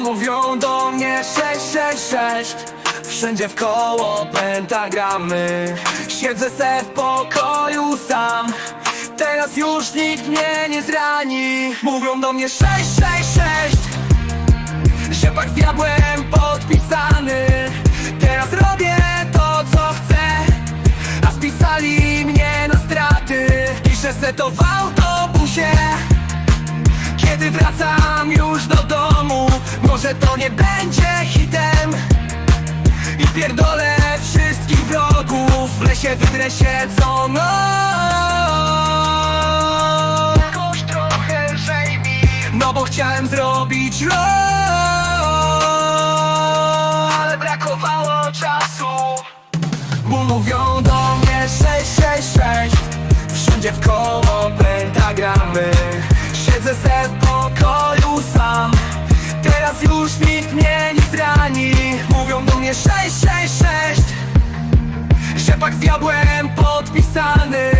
Mówią do mnie 666 Wszędzie w koło pentagramy. Siedzę se w pokoju sam. Teraz już nikt mnie nie zrani. Mówią do mnie 666 Że pak diabłem podpisany. Teraz robię to co chcę. A spisali mnie na straty. Piszę se to w autobusie. Kiedy wracam już do domu Może to nie będzie hitem? I pierdolę wszystkich wrogów. W lesie wydrę się co noc Jakoś trochę lżej mi No bo chciałem zrobić rok Ale brakowało czasu. Bo mówią do mnie 666 Wszędzie w koło pentagramy Siedzę se w już nikt mnie nie zrani. Mówią do mnie 666 Że pak z diabłem podpisany